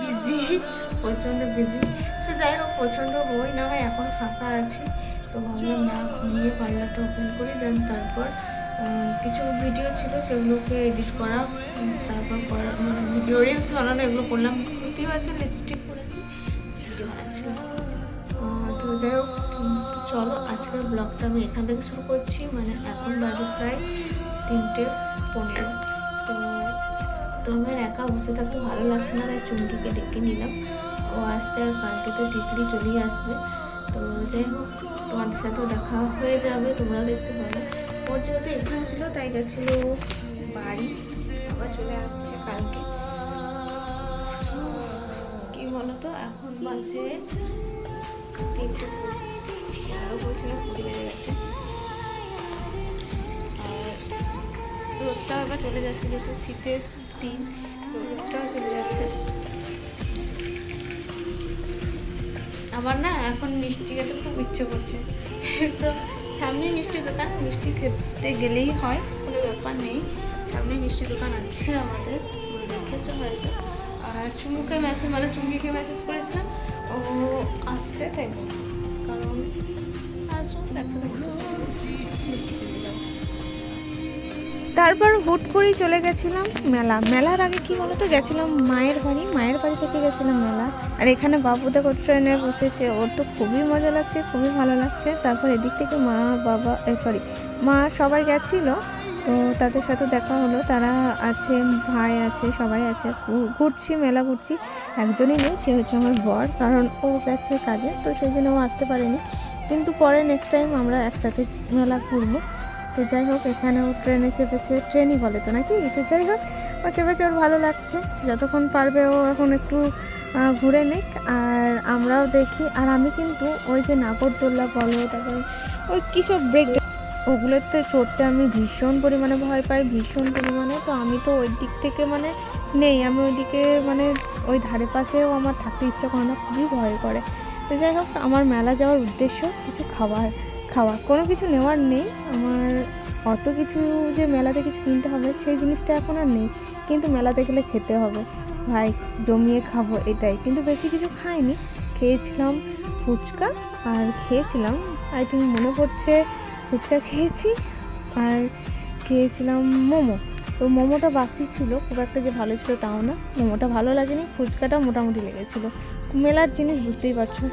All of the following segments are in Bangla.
বিজি প্রচণ্ড বিজি সে যাই হোক, প্রচণ্ড হই না হয়, এখন ফাঁকা আছি। তো ভাবলাম, না, ঘুমিয়ে পার্লারটা ওপেন করি দেন তারপর কিছু ভিডিও ছিল, সেগুলোকে এডিট করা তারপর মানে ভিডিও রিলস বানানো, এগুলো করলাম। বুঝতেই পারছি লিপস্টিক করেছি ভিডিও বানাচ্ছিলাম তো যাই হোক চলো, আজকের ব্লগটা আমি এখান থেকে শুরু করছি। মানে এখন বাজে প্রায় তিনটে পনেরো। আমার একা বসে থাকতে ভালো লাগছে না, তাই চুমকিকে ডেকে নিলাম। ও আসছে আর কালকে তো তিতলি চলেই আসবে। তো যাই হোক, তোমাদের সাথেও দেখা হয়ে যাবে, তোমরাও দেখতে পাবে। ওর যেহেতু এক্সাম ছিল, তাই গেছিল বাড়ি, আবার চলে আসছে কালকে। কি বলতো, এখন বাজে তিনটে বলছিল, কুড়ি বেজে গেছে। রোদটাও এবার চলে যাচ্ছে, যেহেতু শীতের দিন, তো রোদটাও চলে যাচ্ছে। আমার না এখন মিষ্টি খেতে খুব ইচ্ছে করছে। তো সামনে মিষ্টি দোকান, মিষ্টি খেতে গেলেই হয়, কোনো ব্যাপার নেই। সামনে মিষ্টি দোকান আছে আমাদের দেখেছ হয়তো। আর চুমুকে মেসেজ মানে চুমকিকে মেসেজ করেছিলাম, ও আসছে তাই কারণ আসুন একসাথে বসে মিষ্টি তারপর হুট করেই চলে গেছিলাম মেলা। মেলার আগে কি বলতো? গেছিলাম মায়ের বাড়ি। মায়ের বাড়ি থেকে গেছিলাম মেলা। আর এখানে বাবু দেখো ট্রেনে বসেছে। ওর তো খুবই মজা লাগছে, খুবই ভালো লাগছে। তারপর এদিক থেকে মা, বাবা সরি মা সবাই গেছিল। তো তাদের সাথে দেখা হলো। তারা আছে, ভাই আছে, সবাই আছে। ঘুরছি, মেলা ঘুরছি। একজনই নেই, সে হচ্ছে আমার বর। কারণ ও গেছে কাজে, তো সেই জন্য ও আসতে পারেনি। কিন্তু পরে নেক্সট টাইম আমরা একসাথে মেলা ঘুরবো। তো যাই হোক, এখানেও ট্রেনে চেপেছে, ট্রেনই বলে তো নাকি? তো যাই হোক, ও চেপেছে, ওর ভালো লাগছে। যতক্ষণ পারবে ও এখন একটু ঘুরে নিক। আর আমরাও দেখি। আর আমি কিন্তু ওই যে নাগরদোল্লা বলো, তারপরে ওই কিসব ব্রেক ওগুলোতে চড়তে আমি ভীষণ পরিমাণে ভয় পাই, ভীষণ পরিমাণে। তো আমি তো ওই দিক থেকে মানে নেই। আমি ওইদিকে মানে ওই ধারে পাশেও আমার থাকতে ইচ্ছা করে না, খুবই ভয় করে। তো যাই হোক, আমার মেলা যাওয়ার উদ্দেশ্য কিছু খাবার। খাওয়া। কোনো কিছু নেওয়ার নেই। আমার অত কিছু যে মেলাতে কিছু কিনতে হবে, সেই জিনিসটা এখন আর নেই। কিন্তু মেলাতে গেলে খেতে হবে। ভাই, জমিয়ে খাব এটাই। কিন্তু বেশি কিছু খাইনি। খেয়েছিলাম ফুচকা আর খেয়েছিলাম আই থিঙ্ক মনে পড়ছে ফুচকা খেয়েছি আর খেয়েছিলাম মোমো। তো মোমোটা বাকি ছিল। খুব একটা যে ভালো ছিল তাও না। মোমোটা ভালো লাগেনি ফুচকাটা মোটামুটি লেগেছিলো। মেলার জিনিস বুঝতেই পারছ।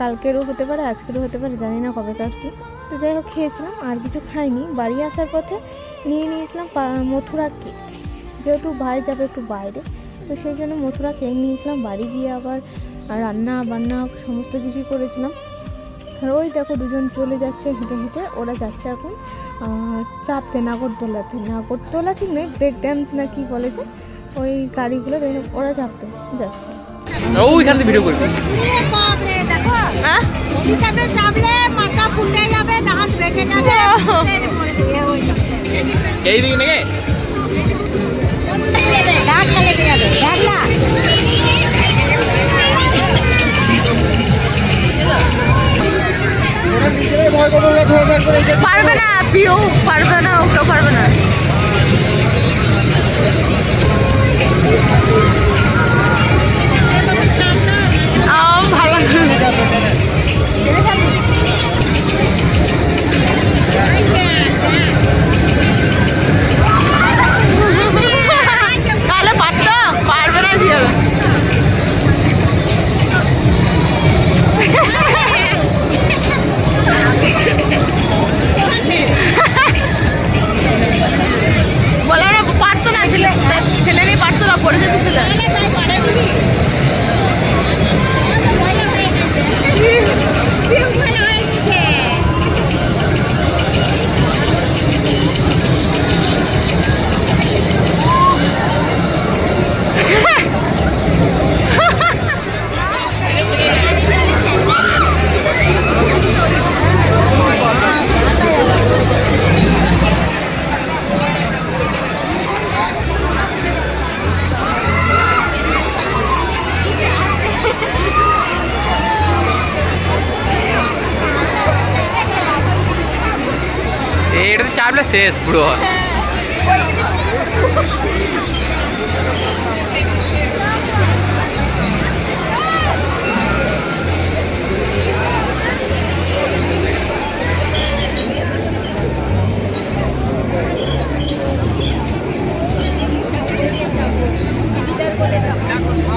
কালকেরও হতে পারে আজকেরও হতে পারে জানি না কবেকার কি। তো যাই হোক খেয়েছিলাম আর কিছু খাইনি। বাড়ি আসার পথে নিয়ে নিয়েছিলাম মথুরা কেক। যেহেতু ভাই যাবে একটু বাইরে তো সেই জন্য মথুরা কেক নিয়েছিলাম। বাড়ি গিয়ে আবার রান্না বান্না সমস্ত কিছুই করেছিলাম। আর ওই দেখো দুজন চলে যাচ্ছে হেঁটে হেঁটে ওরা যাচ্ছে এখন চাপতে নাগরদোলাতে নাগরদোলা ঠিক নেই ব্রেক ড্যান্স না কি বলে যে ওই গাড়িগুলো দেখে ওরা চাপতে যাচ্ছে। ওইখান থেকে ভিডিও করবি। মাথা ফুটে যাবে দাঁত বেঁকে যাবে। এই দিকে নাকি? দাঁত লেগে যাবে। দেখ না। পারবে না পিও পারবে না ওকে পারবে না। পড়ে যেতে এটা তো চার plus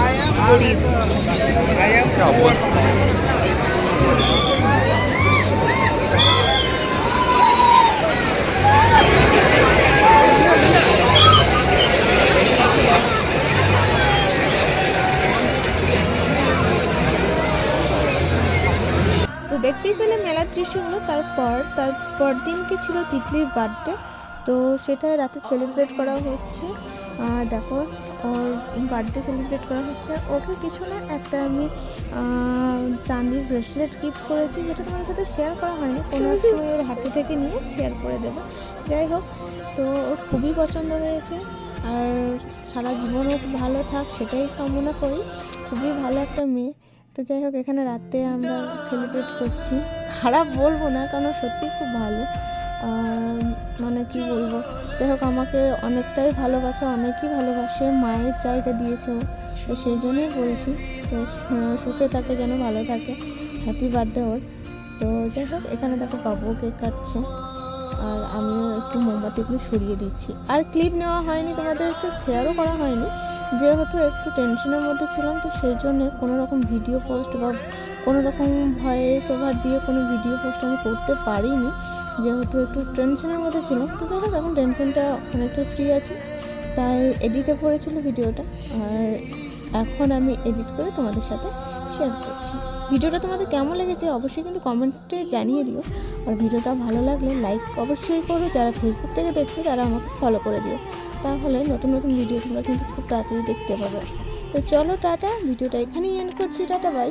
I am the one. I the one. দেখতেই পেলে মেলার দৃশ্যগুলো তারপর তারপর দিনকে ছিল তিতলির বার্থডে তো সেটা রাতে সেলিব্রেট করা হচ্ছে। দেখো, ওর বার্থডে সেলিব্রেট করা হচ্ছে। ওকে কিছু না, একটা আমি চাঁদির ব্রেসলেট গিফট করেছি, যেটা তোমার সাথে শেয়ার করা হয়নি। কোনো এক সময় ওর হাতে থেকে নিয়ে শেয়ার করে দেবো। যাই হোক, তো ওর খুবই পছন্দ হয়েছে। আর সারা জীবন ভালো থাক, সেটাই কামনা করি। খুবই ভালো একটা মেয়ে। তো যাই হোক এখানে রাতে আমরা সেলিব্রেট করছি। খারাপ বলব না, কারণ সত্যি খুব ভালো। মানে কি বলব? যাই হোক আমাকে অনেকটাই ভালোবাসে, অনেকই ভালোবাসে, মায়ের জায়গা দিয়েছে ও, তো সেই জন্যই বলছি। তো সুখে থাকে, যেন ভালো থাকে। হ্যাপি বার্থডে ওর। তো যাই হোক এখানে দেখো বাবু কেক কাটছে। আর আমিও একটু মোমবাতিগুলো সরিয়ে দিচ্ছি। আর ক্লিপ নেওয়া হয়নি, তোমাদেরকে শেয়ারও করা হয়নি। যেহেতু একটু টেনশনের মধ্যে ছিলাম, তো সেই জন্যে কোনো রকম ভিডিও পোস্ট বা কোনো রকম ভয়েস ওভার দিয়ে কোনো ভিডিও পোস্ট আমি করতে পারিনি। যেহেতু একটু টেনশনের মধ্যে ছিলাম, তো যাই হোক, এখন টেনশনটা অনেকটা ফ্রি আছে। তাই এডিটে পড়েছিল ভিডিওটা আর এখন আমি এডিট করে তোমাদের সাথে শেয়ার করছি। ভিডিওটা তোমাদের কেমন লেগেছে অবশ্যই কিন্তু কমেন্টে জানিয়ে দিও। আর ভিডিওটা ভালো লাগলে লাইক অবশ্যই করো, যারা ফেসবুক থেকে দেখছ তারা আমাকে ফলো করে দিও। তাহলে নতুন নতুন ভিডিও তোমরা কিন্তু খুব তাড়াতাড়ি দেখতে পাবে। তো চলো টাটা, ভিডিওটা এখানেই এন্ড করছি, টাটা বাই